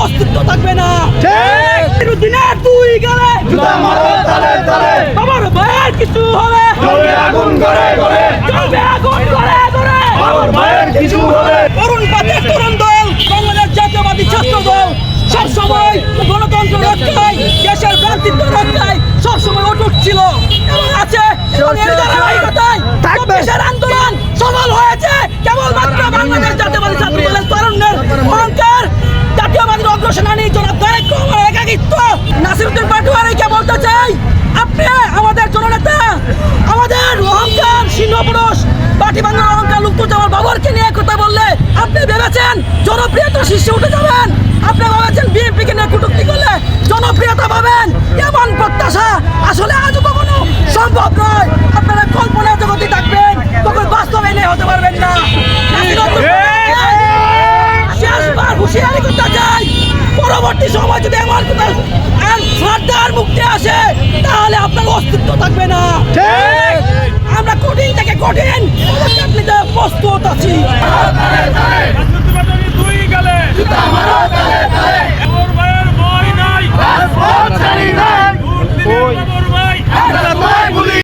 অস্তিত্ব থাকবে না। দিনে তুই গেলে অগ্রসেনানী জনাব তারেক একাকিত্ব। নাসিরুদ্দিন পাটোয়ারিকে বলতে চাই, আপনি আমাদের জননেতা, আমাদের অহংকার সিংহ পুরুষ পার্টি বাংলার অহংকার লুপ্তজামাল বাবরকে নিয়ে কথা বললে আপনি ভেবেছেন জনপ্রিয়তা শীর্ষে উঠে যাবেন? আপনি ভেবেছেন বিএনপিকে নিয়ে কটূক্তি করলে জনপ্রিয়তা পাবেন? এমন প্রত্যাশা আসলে আজও কখনো সম্ভব নয়। আপনারা কল্পনা জগতে থাকবেন তখন বাস্তবে নিয়ে হতে পারবেন না। একটি সময় যদি আমার কথা আর সর্দার মুক্তি আসে তাহলে আপনার অস্তিত্ব থাকবে না। আমরা কঠিন থেকে কঠিন প্রস্তুত আছি।